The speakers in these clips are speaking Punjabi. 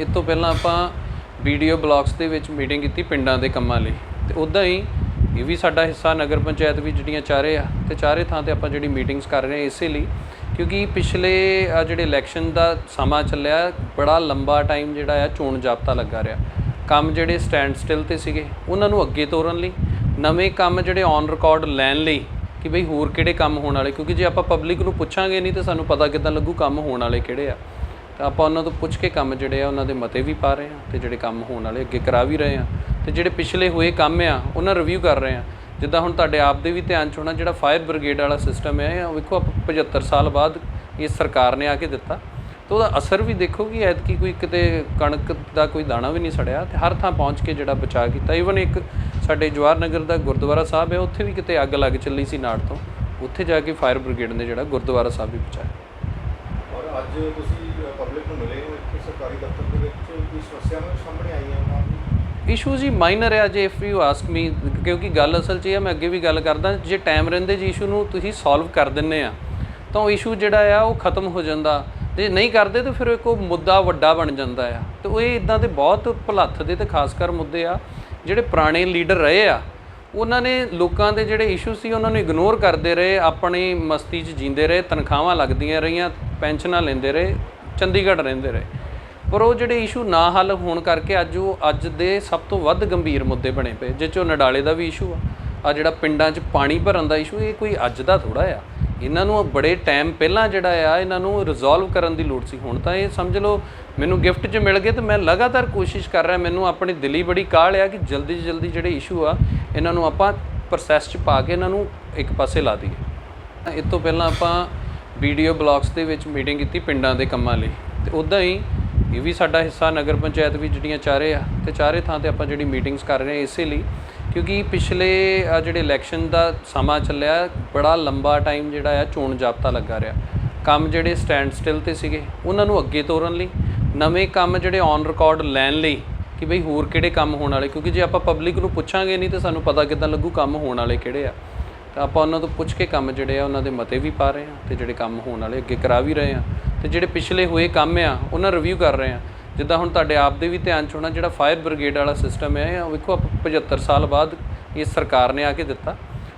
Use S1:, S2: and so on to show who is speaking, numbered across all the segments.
S1: ਇਸ ਤੋਂ ਪਹਿਲਾਂ ਆਪਾਂ ਵੀਡੀਓ ਬਲਾਕਸ ਦੇ ਵਿੱਚ ਮੀਟਿੰਗ ਕੀਤੀ ਪਿੰਡਾਂ ਦੇ ਕੰਮਾਂ ਲਈ। ਤੇ ਉਦਾਂ ਹੀ ਇਹ ਵੀ ਸਾਡਾ ਹਿੱਸਾ ਨਗਰ ਪੰਚਾਇਤ ਵੀ ਜਿਹੜੀਆਂ ਚਾਰੇ ਆ, ਤੇ ਚਾਰੇ ਥਾਂ ਤੇ ਆਪਾਂ ਜਿਹੜੀ ਮੀਟਿੰਗਸ ਕਰ ਰਹੇ ਹਾਂ ਇਸੇ ਲਈ, ਕਿਉਂਕਿ ਪਿਛਲੇ ਆ ਜਿਹੜੇ ਇਲੈਕਸ਼ਨ ਦਾ ਸਮਾਂ ਚੱਲਿਆ, ਬੜਾ ਲੰਬਾ ਟਾਈਮ ਜਿਹੜਾ ਆ ਚੋਣ ਜਾਬਤਾ ਲੱਗਾ ਰਿਹਾ। ਕੰਮ ਜਿਹੜੇ ਸਟੈਂਡ ਸਟਿਲ ਤੇ ਸੀਗੇ, ਉਹਨਾਂ ਨੂੰ ਅੱਗੇ ਤੋਰਨ ਲਈ, ਨਵੇਂ ਕੰਮ ਜਿਹੜੇ ਔਨ ਰਿਕਾਰਡ ਲੈਣ ਲਈ ਕਿ ਬਈ ਹੋਰ ਕਿਹੜੇ ਕੰਮ ਹੋਣ ਵਾਲੇ, ਕਿਉਂਕਿ ਜੇ ਆਪਾਂ ਪਬਲਿਕ ਨੂੰ ਪੁੱਛਾਂਗੇ ਨਹੀਂ ਤੇ ਸਾਨੂੰ ਪਤਾ ਕਿੱਦਾਂ ਲੱਗੂ ਕੰਮ ਹੋਣ ਵਾਲੇ ਕਿਹੜੇ ਆ। ਤਾਂ ਆਪਾਂ ਉਹਨਾਂ ਤੋਂ ਪੁੱਛ ਕੇ ਕੰਮ ਜਿਹੜੇ ਆ, ਉਹਨਾਂ ਦੇ ਮਤੇ ਵੀ ਪਾ ਰਹੇ ਆ ਤੇ ਜਿਹੜੇ ਕੰਮ ਹੋਣ ਵਾਲੇ ਅੱਗੇ ਕਰਾ ਵੀ ਰਹੇ ਆ। ਤੇ ਜਿਹੜੇ ਪਿਛਲੇ ਹੋਏ ਕੰਮ ਆ, ਉਹਨਾਂ ਰਿਵਿਊ ਕਰ ਰਹੇ ਆ। ਜਿੱਦਾਂ ਹੁਣ ਤੁਹਾਡੇ ਆਪ ਦੇ ਵੀ ਧਿਆਨ ਚ ਹੋਣਾ, ਜਿਹੜਾ ਫਾਇਰ ਬ੍ਰਿਗੇਡ ਵਾਲਾ ਸਿਸਟਮ ਹੈ ਉਹ ਵੇਖੋ ਆਪਾਂ 75 ਸਾਲ ਬਾਅਦ ਇਹ ਸਰਕਾਰ ਨੇ ਆ ਕੇ ਦਿੱਤਾ। ਤੇ ਉਹਦਾ ਅਸਰ ਵੀ ਦੇਖੋ ਕਿ ਐਤਕੀ ਕੋਈ ਕਿਤੇ ਕਣਕ ਦਾ ਕੋਈ ਦਾਣਾ ਵੀ ਨਹੀਂ ਸੜਿਆ ਤੇ ਹਰ ਥਾਂ ਪਹੁੰਚ ਕੇ ਜਿਹੜਾ ਬਚਾਅ ਕੀਤਾ। ਈਵਨ ਇੱਕ ਸਾਡੇ ਜਵਾਹਰ ਨਗਰ ਦਾ ਗੁਰਦੁਆਰਾ ਸਾਹਿਬ ਹੈ ਉੱਥੇ ਵੀ ਕਿਤੇ ਅੱਗ ਲੱਗ ਚੱਲੀ ਸੀ ਨਾੜ ਤੋਂ। ਉੱਥੇ ਜਾ ਕੇ ਫਾਇਰ ਬ੍ਰਿਗੇਡ ਨੇ ਜਿਹੜਾ ਗੁਰਦੁਆਰਾ ਸਾਹਿਬ ਵੀ ਬਚਾਇਆ।
S2: ਅੱਜ ਤੁਸੀਂ ਪਬਲਿਕ ਨੂੰ ਮਿਲੇ ਹੋ ਇੱਥੇ ਸਰਕਾਰੀ ਦਫ਼ਤਰ ਦੇ ਵਿੱਚ ਕੀ ਸਮੱਸਿਆਵਾਂ ਸਾਹਮਣੇ ਆਈਆਂ ਉਹਨਾਂ
S1: ਇਸ਼ੂ ਜੀ ਮਾਈਨਰ ਹੈ ਜੇ ਇਫ ਯੂ ਆਸਕ ਮੀ ਕਿਉਂਕਿ ਗੱਲ ਅਸਲ 'ਚ ਇਹ ਆ, ਮੈਂ ਅੱਗੇ ਵੀ ਗੱਲ ਕਰਦਾ, ਜੇ ਟਾਈਮ ਰਹਿੰਦੇ ਜੀ ਇਸ਼ੂ ਨੂੰ ਤੁਸੀਂ ਸੋਲਵ ਕਰ ਦਿੰਨੇ ਆ, ਤਾਂ ਉਹ ਇਸ਼ੂ ਜਿਹੜਾ ਆ, ਉਹ ਖਤਮ ਹੋ ਜਾਂਦਾ। ਜੇ ਨਹੀਂ ਕਰਦੇ, ਤਾਂ ਫਿਰ ਇੱਕ ਉਹ ਮੁੱਦਾ ਵੱਡਾ ਬਣ ਜਾਂਦਾ ਆ। ਤੇ ਉਹ ਇਹ ਇਦਾਂ ਦੇ ਬਹੁਤ ਭੁਲੱਥ ਦੇ ਤੇ ਖਾਸ ਕਰ ਮੁੱਦੇ ਆ, ਜਿਹੜੇ ਪੁਰਾਣੇ ਲੀਡਰ ਰਹੇ ਆ, ਉਹਨਾਂ ਨੇ ਲੋਕਾਂ ਦੇ ਜਿਹੜੇ ਇਸ਼ੂ ਸੀ, ਉਹਨਾਂ ਨੂੰ ਇਗਨੋਰ ਕਰਦੇ ਰਹੇ, ਆਪਣੀ ਮਸਤੀ 'ਚ ਜੀਂਦੇ ਰਹੇ, ਤਨਖਾਹਾਂ ਲੱਗਦੀਆਂ ਰਹੀਆਂ ਪੈਨਸ਼ਨਾਂ ਲੈਂਦੇ ਰਹੇ, ਚੰਡੀਗੜ੍ਹ ਰਹਿੰਦੇ ਰਹੇ। ਪਰ ਉਹ ਜਿਹੜੇ ਇਸ਼ੂ ਨਾ ਹੱਲ ਹੋਣ ਕਰਕੇ ਅੱਜ ਉਹ ਅੱਜ ਦੇ ਸਭ ਤੋਂ ਵੱਧ ਗੰਭੀਰ ਮੁੱਦੇ ਬਣੇ ਪਏ, ਜਿਹ 'ਚੋਂ ਨਡਾਲੇ ਦਾ ਵੀ ਇਸ਼ੂ ਆ। ਆ ਜਿਹੜਾ ਪਿੰਡਾਂ 'ਚ ਪਾਣੀ ਭਰਨ ਦਾ ਇਸ਼ੂ, ਇਹ ਕੋਈ ਅੱਜ ਦਾ ਥੋੜਾ ਆ। ਇਹਨਾਂ ਨੂੰ ਬੜੇ ਟਾਈਮ ਪਹਿਲਾਂ ਜਿਹੜਾ ਆ, ਇਹਨਾਂ ਨੂੰ ਰਿਜ਼ੋਲਵ ਕਰਨ ਦੀ ਲੋੜ ਸੀ। ਹੁਣ ਤਾਂ ਇਹ ਸਮਝ ਲਓ, ਮੈਨੂੰ ਗਿਫਟ 'ਚ ਮਿਲ ਗਏ ਤੇ ਮੈਂ ਲਗਾਤਾਰ ਕੋਸ਼ਿਸ਼ ਕਰ ਰਿਹਾ, ਮੈਨੂੰ ਆਪਣੀ ਦਿਲੀ ਬੜੀ ਕਾਹਲ ਆ ਕਿ ਜਲਦੀ ਜਲਦੀ ਜਿਹੜੇ ਇਸ਼ੂ ਆ, ਇਹਨਾਂ ਨੂੰ ਆਪਾਂ ਪ੍ਰੋਸੈਸ 'ਚ ਪਾ ਕੇ ਇਹਨਾਂ ਨੂੰ ਇੱਕ ਪਾਸੇ ਲਾ ਦਈਏ। ਇਸ ਤੋਂ ਪਹਿਲਾਂ ਆਪਾਂ ਵੀਡੀਓ ਬਲਾਕਸ ਦੇ ਵਿੱਚ ਮੀਟਿੰਗ ਕੀਤੀ ਪਿੰਡਾਂ ਦੇ ਕੰਮਾਂ ਲਈ। ਤੇ ਉਦਾਂ ਹੀ ਇਹ ਵੀ ਸਾਡਾ ਹਿੱਸਾ ਨਗਰ ਪੰਚਾਇਤ ਵੀ ਜਿਹੜੀਆਂ ਚਾਰੇ ਆ, ਤੇ ਚਾਰੇ ਥਾਂ ਤੇ ਆਪਾਂ ਜਿਹੜੀ ਮੀਟਿੰਗਸ ਕਰ ਰਹੇ ਹਾਂ ਇਸੇ ਲਈ, ਕਿਉਂਕਿ ਪਿਛਲੇ ਆ ਜਿਹੜੇ ਇਲੈਕਸ਼ਨ ਦਾ ਸਮਾਂ ਚੱਲਿਆ, ਬੜਾ ਲੰਬਾ ਟਾਈਮ ਜਿਹੜਾ ਆ ਚੋਣ ਜਾਬਤਾ ਲੱਗਾ ਰਿਹਾ। ਕੰਮ ਜਿਹੜੇ ਸਟੈਂਡ ਸਟਿਲ ਤੇ ਸੀਗੇ, ਉਹਨਾਂ ਨੂੰ ਅੱਗੇ ਤੋਰਨ ਲਈ, ਨਵੇਂ ਕੰਮ ਜਿਹੜੇ ਔਨ ਰਿਕਾਰਡ ਲੈਣ ਲਈ ਕਿ ਬਈ ਹੋਰ ਕਿਹੜੇ ਕੰਮ ਹੋਣ ਵਾਲੇ, ਕਿਉਂਕਿ ਜੇ ਆਪਾਂ ਪਬਲਿਕ ਨੂੰ ਪੁੱਛਾਂਗੇ ਨਹੀਂ, ਤੇ ਸਾਨੂੰ ਪਤਾ ਕਿੱਦਾਂ ਲੱਗੂ ਕੰਮ ਹੋਣ ਵਾਲੇ ਕਿਹੜੇ ਆ। ਤਾਂ ਆਪਾਂ ਉਹਨਾਂ ਤੋਂ ਪੁੱਛ ਕੇ ਕੰਮ ਜਿਹੜੇ ਆ, ਉਹਨਾਂ ਦੇ ਮਤੇ ਵੀ ਪਾ ਰਹੇ ਹਾਂ ਤੇ ਜਿਹੜੇ ਕੰਮ ਹੋਣ ਵਾਲੇ ਅੱਗੇ ਕਰਾ ਵੀ ਰਹੇ ਹਾਂ ਤੇ ਜਿਹੜੇ ਪਿਛਲੇ ਹੋਏ ਕੰਮ ਆ, ਉਹਨਾਂ ਰਿਵਿਊ ਕਰ ਰਹੇ ਹਾਂ ਜਿੱਦਾਂ ਹੁਣ ਤੁਹਾਡੇ ਆਪ ਦੇ ਵੀ ਧਿਆਨ ਚ ਹੋਣਾ, ਜਿਹੜਾ ਫਾਇਰ ਬ੍ਰਿਗੇਡ ਵਾਲਾ ਸਿਸਟਮ ਹੈ ਇਹ ਵੇਖੋ ਆਪਾਂ 75 ਸਾਲ ਬਾਅਦ ਇਹ ਸਰਕਾਰ ਨੇ ਆ ਕੇ ਦਿੱਤਾ।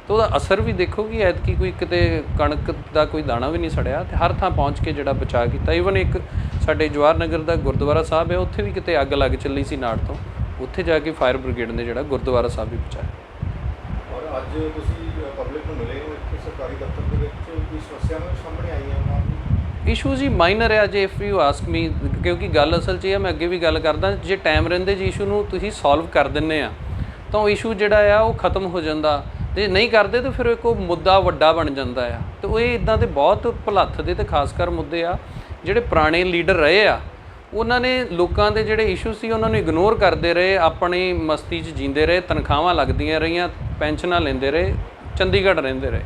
S1: ਤੇ ਉਹਦਾ ਅਸਰ ਵੀ ਦੇਖੋ ਕਿ ਐਤਕੀ ਕੋਈ ਕਿਤੇ ਕਣਕ ਦਾ ਕੋਈ ਦਾਣਾ ਵੀ ਨਹੀਂ ਸੜਿਆ ਤੇ ਹਰ ਥਾਂ ਪਹੁੰਚ ਕੇ ਜਿਹੜਾ ਬਚਾਅ ਕੀਤਾ। ਈਵਨ ਇੱਕ ਸਾਡੇ ਜਵਾਹਰ ਨਗਰ ਦਾ ਗੁਰਦੁਆਰਾ ਸਾਹਿਬ ਹੈ ਉੱਥੇ ਵੀ ਕਿਤੇ ਅੱਗ ਲੱਗ ਚੱਲੀ ਸੀ ਨਾੜ ਤੋਂ। ਉੱਥੇ ਜਾ ਕੇ ਫਾਇਰ ਬ੍ਰਿਗੇਡ ਨੇ ਜਿਹੜਾ ਗੁਰਦੁਆਰਾ ਸਾਹਿਬ ਵੀ ਬਚਾਇਆ।
S2: ਅੱਜ ਤੁਸੀਂ ਪਬਲਿਕ ਨੂੰ ਮਿਲੇ ਹੋ ਇੱਥੇ ਸਰਕਾਰੀ ਦਫ਼ਤਰ ਦੇ ਵਿੱਚ ਕੀ ਸਮੱਸਿਆਵਾਂ ਸਾਹਮਣੇ ਆਈਆਂ
S1: ਇਸ਼ੂ ਜੀ ਮਾਈਨਰ ਹੈ ਜੇ ਇਫ ਯੂ ਆਸਕ ਮੀ ਕਿਉਂਕਿ ਗੱਲ ਅਸਲ 'ਚ ਇਹ ਆ, ਮੈਂ ਅੱਗੇ ਵੀ ਗੱਲ ਕਰਦਾ, ਜੇ ਟਾਈਮ ਰਹਿੰਦੇ ਜੀ ਇਸ਼ੂ ਨੂੰ ਤੁਸੀਂ ਸੋਲਵ ਕਰ ਦਿੰਨੇ ਆ, ਤਾਂ ਉਹ ਇਸ਼ੂ ਜਿਹੜਾ ਆ, ਉਹ ਖਤਮ ਹੋ ਜਾਂਦਾ। ਜੇ ਨਹੀਂ ਕਰਦੇ ਤਾਂ ਫਿਰ ਇੱਕ ਉਹ ਮੁੱਦਾ ਵੱਡਾ ਬਣ ਜਾਂਦਾ ਆ। ਤੇ ਉਹ ਇਹ ਇਦਾਂ ਦੇ ਬਹੁਤ ਭੁਲੱਥ ਦੇ ਤੇ ਖਾਸ ਕਰ ਮੁੱਦੇ ਆ, ਜਿਹੜੇ ਪੁਰਾਣੇ ਲੀਡਰ ਰਹੇ ਆ, ਉਹਨਾਂ ਨੇ ਲੋਕਾਂ ਦੇ ਜਿਹੜੇ ਇਸ਼ੂ ਸੀ, ਉਹਨਾਂ ਨੂੰ ਇਗਨੋਰ ਕਰਦੇ ਰਹੇ, ਆਪਣੀ ਮਸਤੀ 'ਚ ਜੀਂਦੇ ਰਹੇ, ਤਨਖਾਹਾਂ ਲੱਗਦੀਆਂ ਰਹੀਆਂ ਪੈਨਸ਼ਨਾਂ ਲੈਂਦੇ ਰਹੇ, ਚੰਡੀਗੜ੍ਹ ਰਹਿੰਦੇ ਰਹੇ।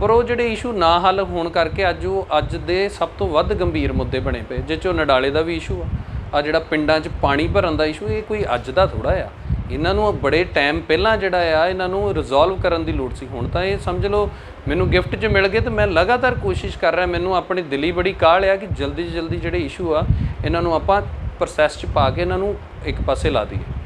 S1: ਪਰ ਉਹ ਜਿਹੜੇ ਇਸ਼ੂ ਨਾ ਹੱਲ ਹੋਣ ਕਰਕੇ ਅੱਜ ਉਹ ਅੱਜ ਦੇ ਸਭ ਤੋਂ ਵੱਧ ਗੰਭੀਰ ਮੁੱਦੇ ਬਣੇ ਪਏ, ਜਿਹ 'ਚੋਂ ਨਡਾਲੇ ਦਾ ਵੀ ਇਸ਼ੂ ਆ ਆ ਜਿਹੜਾ ਪਿੰਡਾਂ 'ਚ ਪਾਣੀ ਭਰਨ ਦਾ ਇਸ਼ੂ, ਇਹ ਕੋਈ ਅੱਜ ਦਾ ਥੋੜਾ ਆ। ਇਹਨਾਂ ਨੂੰ ਬੜੇ ਟਾਈਮ ਪਹਿਲਾਂ ਜਿਹੜਾ ਆ, ਇਹਨਾਂ ਨੂੰ ਰਿਜ਼ੋਲਵ ਕਰਨ ਦੀ ਲੋੜ ਸੀ। ਹੁਣ ਤਾਂ ਇਹ ਸਮਝ ਲਓ, ਮੈਨੂੰ ਗਿਫਟ 'ਚ ਮਿਲ ਗਏ ਤੇ ਮੈਂ ਲਗਾਤਾਰ ਕੋਸ਼ਿਸ਼ ਕਰ ਰਿਹਾ, ਮੈਨੂੰ ਆਪਣੀ ਦਿੱਲੀ ਬੜੀ ਕਾਹਲ ਆ ਕਿ ਜਲਦੀ ਜਲਦੀ ਜਿਹੜੇ ਇਸ਼ੂ ਆ, ਇਹਨਾਂ ਨੂੰ ਆਪਾਂ ਪ੍ਰੋਸੈਸ 'ਚ ਪਾ ਕੇ ਇਹਨਾਂ ਨੂੰ ਇੱਕ ਪਾਸੇ ਲਾ ਦਈਏ।